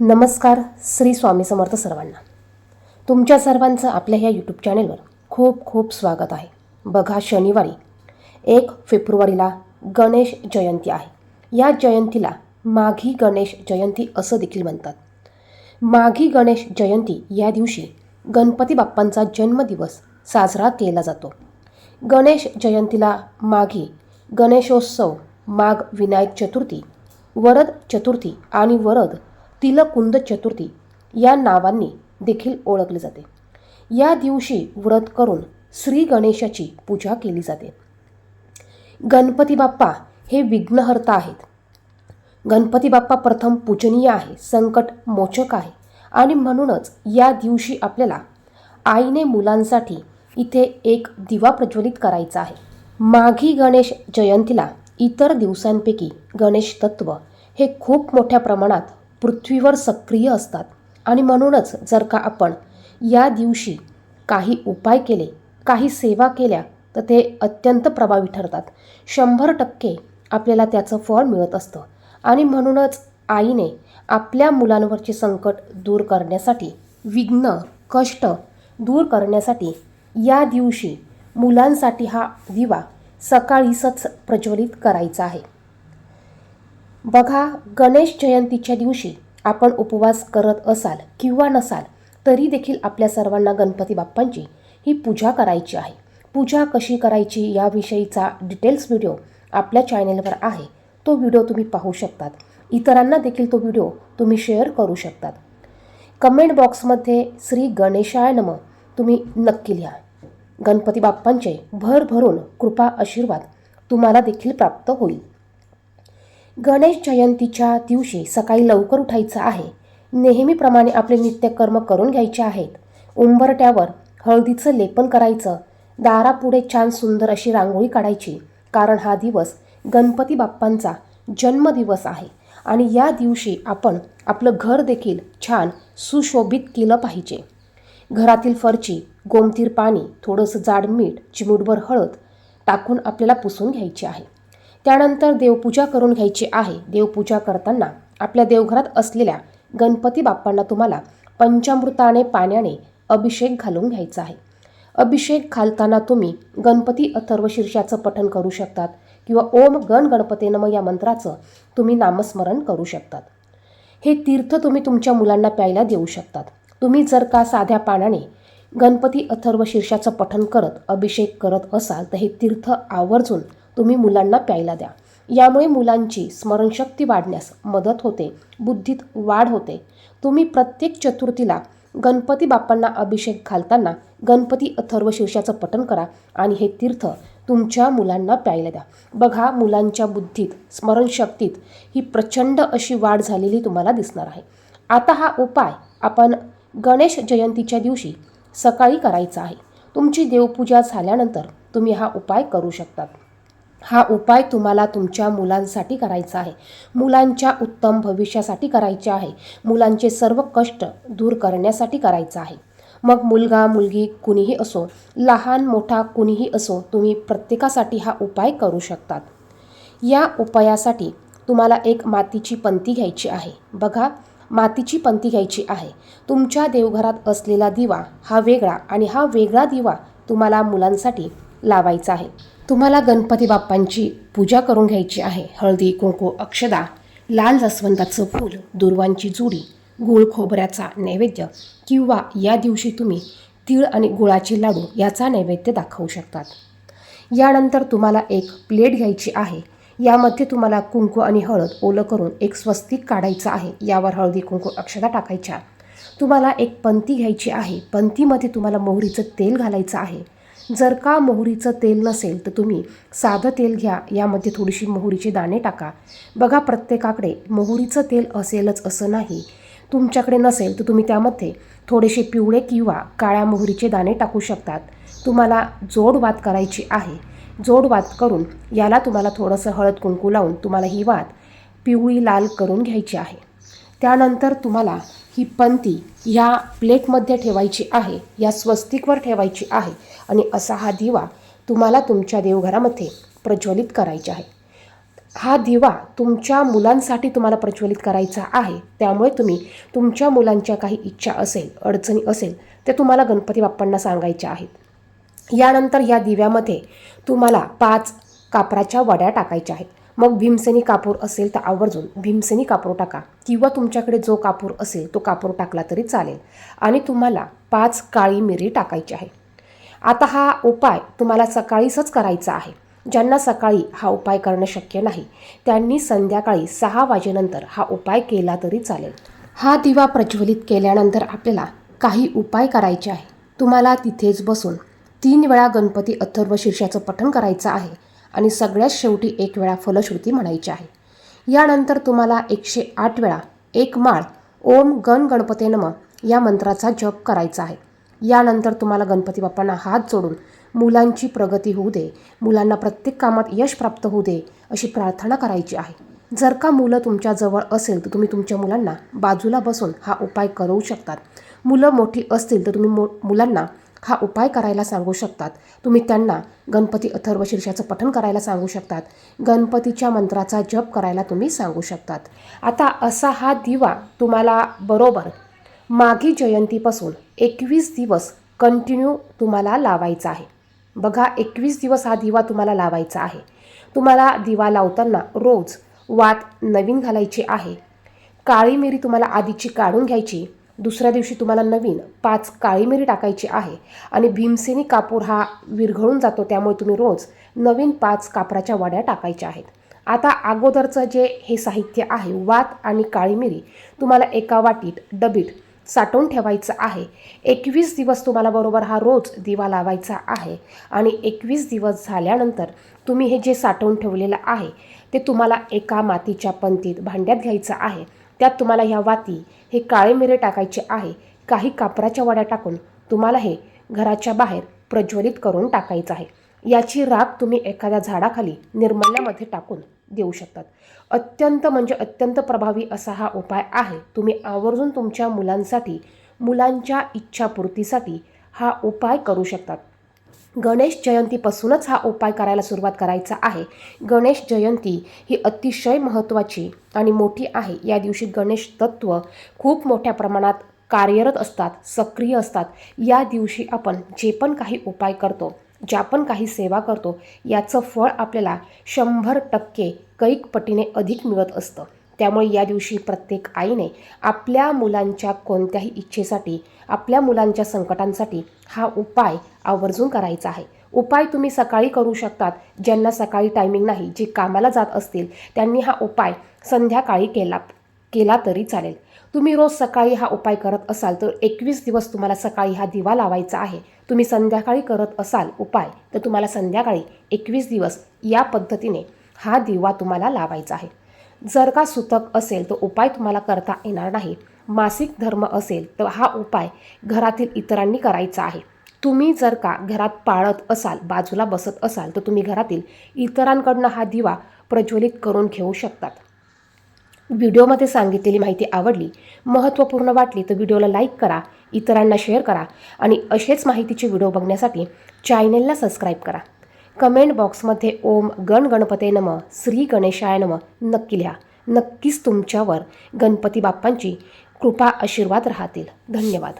नमस्कार श्री स्वामी समर्थ सर्वांना. तुमच्या सर्वांचं आपल्या ह्या यूट्यूब चॅनेलवर खूप खूप स्वागत आहे. बघा शनिवारी एक फेब्रुवारीला गणेश जयंती आहे. या जयंतीला माघी गणेश जयंती असं देखील म्हणतात. माघी गणेश जयंती या दिवशी गणपती बाप्पांचा जन्मदिवस साजरा केला जातो. गणेश जयंतीला माघी गणेशोत्सव माघ विनायक चतुर्थी वरद चतुर्थी आणि वरद तिलकुंद चतुर्थी या नावांनी देखील ओळखले जाते. या दिवशी व्रत करून श्री गणेशाची पूजा केली जाते. गणपती बाप्पा हे विघ्नहर्ता आहेत. गणपती बाप्पा प्रथम पूजनीय आहे संकट मोचक आहे आणि म्हणूनच या दिवशी आपल्याला आईने मुलांसाठी इथे एक दिवा प्रज्वलित करायचा आहे. माघी गणेश जयंतीला इतर दिवसांपैकी गणेश तत्व हे खूप मोठ्या प्रमाणात पृथ्वीवर सक्रिय असतात. आणि म्हणूनच जर का आपण या दिवशी काही उपाय केले काही सेवा केल्या तर ते अत्यंत प्रभावी ठरतात. शंभर टक्के आपल्याला त्याचं फळ मिळत असतं. आणि म्हणूनच आईने आपल्या मुलांवरचे संकट दूर करण्यासाठी विघ्न कष्ट दूर करण्यासाठी या दिवशी मुलांसाठी हा दिवा सकाळीसच प्रज्वलित करायचा आहे. बघा गणेश जयंतीच्या दिवशी आपण उपवास करत असाल किंवा नसाल तरी देखील आपल्या सर्वांना गणपती बाप्पांची ही पूजा करायची आहे. पूजा कशी करायची याविषयीचा डिटेल्स व्हिडिओ आपल्या चॅनेलवर आहे. तो व्हिडिओ तुम्ही पाहू शकतात. इतरांना देखील तो व्हिडिओ तुम्ही शेअर करू शकतात. कमेंट बॉक्समध्ये श्री गणेशाय नम तुम्ही नक्की लिहा. गणपती बाप्पांचे भरभरून कृपा आशीर्वाद तुम्हाला देखील प्राप्त होईल. गणेश जयंतीच्या दिवशी सकाळी लवकर उठायचं आहे. नेहमीप्रमाणे आपले नित्यकर्म करून घ्यायचे आहेत. उंबरट्यावर हळदीचं लेपन करायचं. दारापुढे छान सुंदर अशी रांगोळी काढायची. कारण हा दिवस गणपती बाप्पांचा जन्मदिवस आहे. आणि या दिवशी आपण आपलं घर देखील छान सुशोभित केलं पाहिजे. घरातील फरची गोमतीर पाणी थोडंसं जाड मीठ चिमूटभर हळद टाकून आपल्याला पुसून घ्यायची आहे. त्यानंतर देवपूजा करून घ्यायची आहे. देवपूजा करताना आपल्या देवघरात असलेल्या गणपती बाप्पांना तुम्हाला पंचामृताने पाण्याने अभिषेक घालून घ्यायचा आहे. अभिषेक घालताना तुम्ही गणपती अथर्वशीर्षाचं पठण करू शकतात किंवा ओम गण गणपते नम या मंत्राचं तुम्ही नामस्मरण करू शकतात. हे तीर्थ तुम्ही तुमच्या मुलांना प्यायला देऊ शकतात. तुम्ही जर का साध्या पाण्याने गणपती अथर्व शीर्षाचं पठण करत अभिषेक करत असाल तर हे तीर्थ आवर्जून तुम्ही मुलांना प्यायला द्या. यामुळे मुलांची स्मरणशक्ती वाढण्यास मदत होते बुद्धीत वाढ होते. तुम्ही प्रत्येक चतुर्थीला गणपती बाप्पांना अभिषेक घालताना गणपती अथर्व शीर्षाचं पठण करा आणि हे तीर्थ तुमच्या मुलांना प्यायला द्या. बघा मुलांच्या बुद्धीत स्मरणशक्तीत ही प्रचंड अशी वाढ झालेली तुम्हाला दिसणार आहे. आता हा उपाय आपण गणेश जयंतीच्या दिवशी सकाळी करायचा आहे. तुमची देवपूजा झाल्यानंतर तुम्ही हा उपाय करू शकतात. हा उपाय तुम्हाला तुमच्या मुलांसाठी करायचा आहे. मुलांच्या उत्तम भविष्यासाठी करायचे आहे. मुलांचे सर्व कष्ट दूर करण्यासाठी करायचा आहे. मग मुलगा मुलगी कुणीही असो लहान मोठा कुणीही असो तुम्ही प्रत्येकासाठी हा उपाय करू शकतात. या उपायासाठी तुम्हाला एक मातीची पंती घ्यायची आहे. बघा मातीची पंती घ्यायची आहे. तुमच्या देवघरात असलेला दिवा हा वेगळा आणि हा वेगळा दिवा तुम्हाला मुलांसाठी लावायचा आहे. तुम्हाला गणपती बाप्पांची पूजा करून घ्यायची आहे. हळदी कुंकू अक्षदा लाल जास्वंदाचं फूल दुर्वांची जुडी गूळ खोबऱ्याचा नैवेद्य किंवा या दिवशी तुम्ही तीळ आणि गुळाचे लाडू याचा नैवेद्य दाखवू शकतात. यानंतर तुम्हाला एक प्लेट घ्यायची आहे. यामध्ये तुम्हाला कुंकू आणि हळद ओलं करून एक स्वस्तिक काढायचं आहे. यावर हळदी कुंकू अक्षदा टाकायच्या. तुम्हाला एक पंती घ्यायची आहे. पंतीमध्ये तुम्हाला मोहरीचं तेल घालायचं आहे. जर का मोहरीचं तेल नसेल तर तुम्ही साधं तेल घ्या यामध्ये थोडीशी मोहरीचे दाणे टाका. बघा प्रत्येकाकडे मोहरीचं तेल असेलच असं नाही. तुमच्याकडे नसेल तर तुम्ही त्यामध्ये थोडेसे पिवळे किंवा काळ्या मोहरीचे दाणे टाकू शकतात. तुम्हाला जोड वात करायची आहे. जोड वात करून याला तुम्हाला थोडंसं हळद कुंकू लावून तुम्हाला ही वात पिवळी लाल करून घ्यायची आहे. त्यानंतर तुम्हाला ही पंती ह्या प्लेटमध्ये ठेवायची आहे या स्वस्तिकवर ठेवायची आहे आणि असा हा दिवा तुम्हाला तुमच्या देवघरामध्ये प्रज्वलित करायचा आहे. हा दिवा तुमच्या मुलांसाठी तुम्हाला प्रज्वलित करायचा आहे. त्यामुळे तुम्ही तुमच्या मुलांच्या काही इच्छा असेल अडचणी असेल ते तुम्हाला गणपती बाप्पांना सांगायच्या आहेत. यानंतर या दिव्यामध्ये तुम्हाला पाच कापराच्या वड्या टाकायच्या आहेत. मग भीमसेनी कापूर असेल तर आवर्जून भीमसेनी कापूर टाका. किंवा तुमच्याकडे जो कापूर असेल तो कापूर टाकला तरी चालेल. आणि तुम्हाला पाच काळी मिरी टाकायची आहे. आता हा उपाय तुम्हाला सकाळीच करायचा आहे. ज्यांना सकाळी हा उपाय करणं शक्य नाही त्यांनी संध्याकाळी सहा वाजेनंतर हा उपाय केला तरी चालेल. हा दिवा प्रज्वलित केल्यानंतर आपल्याला काही उपाय करायचे आहे. तुम्हाला तिथेच बसून तीन वेळा गणपती अथर्व शीर्षाचं पठण करायचं आहे. आणि सगळ्यात शेवटी एक वेळा फलश्रुती म्हणायची आहे. यानंतर तुम्हाला एकशे आठ वेळा एक माळ ओम गण गणपते नम या मंत्राचा जप करायचा आहे. यानंतर तुम्हाला गणपती बाप्पांना हात जोडून मुलांची प्रगती होऊ दे मुलांना प्रत्येक कामात यश प्राप्त होऊ दे अशी प्रार्थना करायची आहे. जर का मुलं तुमच्याजवळ असेल तर तुम्ही तुमच्या मुलांना बाजूला बसून हा उपाय करू शकतात. मुलं मोठी असतील तर तुम्ही मो मुलांना हा उपाय करायला सांगू शकतात. तुम्ही त्यांना गणपती अथर्व शीर्षाचं पठण करायला सांगू शकतात. गणपतीच्या मंत्राचा जप करायला तुम्ही सांगू शकतात. आता असा हा दिवा तुम्हाला बरोबर माघी जयंतीपासून एकवीस दिवस कंटिन्यू तुम्हाला लावायचा आहे. बघा एकवीस दिवस हा दिवा तुम्हाला लावायचा आहे. तुम्हाला दिवा लावताना रोज वात नवीन घालायची आहे. काळी मिरी तुम्हाला आधीची काढून घ्यायची. दुसऱ्या दिवशी तुम्हाला नवीन पाच काळी मिरी टाकायची आहे आणि भीमसेनी कापूर हा विरघळून जातो त्यामुळे तुम्ही रोज नवीन पाच कापराच्या वड्या टाकायच्या आहेत. आता अगोदरचं जे हे साहित्य आहे वात आणि काळी मिरी तुम्हाला एका वाटीत डबीत साठवून ठेवायचं आहे. एकवीस दिवस तुम्हाला बरोबर हा रोज दिवा लावायचा आहे आणि एकवीस दिवस झाल्यानंतर तुम्ही हे जे साठवून ठेवलेलं आहे ते तुम्हाला एका मातीच्या पंतीत भांड्यात घ्यायचं आहे. त्यात तुम्हाला ह्या वाती हे काळे मिरे टाकायचे आहे. काही कापराच्या वड्या टाकून तुम्हाला हे घराच्या बाहेर प्रज्वलित करून टाकायचं आहे. याची राख तुम्ही एखाद्या झाडाखाली निर्मल्यामध्ये टाकून देऊ शकतात. अत्यंत म्हणजे अत्यंत प्रभावी असा हा उपाय आहे. तुम्ही आवर्जून तुमच्या मुलांसाठी मुलांच्या इच्छापूर्तीसाठी हा उपाय करू शकतात. गणेश जयंतीपासूनच हा उपाय करायला सुरुवात करायचा आहे. गणेश जयंती ही अतिशय महत्त्वाची आणि मोठी आहे. या दिवशी गणेश तत्व खूप मोठ्या प्रमाणात कार्यरत असतात सक्रिय असतात. या दिवशी आपण जे पण काही उपाय करतो ज्या पण काही सेवा करतो याचं फळ आपल्याला शंभर टक्के कैक पटीने अधिक मिळत असतं. त्यामुळे या दिवशी प्रत्येक आईने आपल्या मुलांच्या कोणत्याही इच्छेसाठी आपल्या मुलांच्या संकटांसाठी हा उपाय आवर्जून करायचा आहे. उपाय तुम्ही सकाळी करू शकतात ज्यांना सकाळी टायमिंग नाही जे कामाला जात असतील त्यांनी हा उपाय संध्याकाळी केला केला तरी चालेल. तुम्ही रोज सकाळी हा उपाय करत असाल तर एकवीस दिवस तुम्हाला सकाळी हा दिवा लावायचा आहे. तुम्ही संध्याकाळी करत असाल उपाय तर तुम्हाला संध्याकाळी एकवीस दिवस या पद्धतीने हा दिवा तुम्हाला लावायचा आहे. जर का सुतक असेल तर उपाय तुम्हाला करता येणार नाही. मासिक धर्म असेल तर हा उपाय घरातील इतरांनी करायचा आहे. तुम्ही जर का घरात पाळत असाल बाजूला बसत असाल तर तुम्ही घरातील इतरांकडनं हा दिवा प्रज्वलित करून घेऊ शकतात. व्हिडिओमध्ये सांगितलेली माहिती आवडली महत्त्वपूर्ण वाटली तर व्हिडिओला लाईक करा इतरांना शेअर करा आणि असेच माहितीचे व्हिडिओ बघण्यासाठी चॅनेलला सबस्क्राईब करा. कमेंट बॉक्समध्ये ओम गण गणपते नम श्री गणेशाय नम नक्की लिहा. नक्कीच तुमच्यावर गणपती बाप्पांची कृपा आशीर्वाद राहतील. धन्यवाद.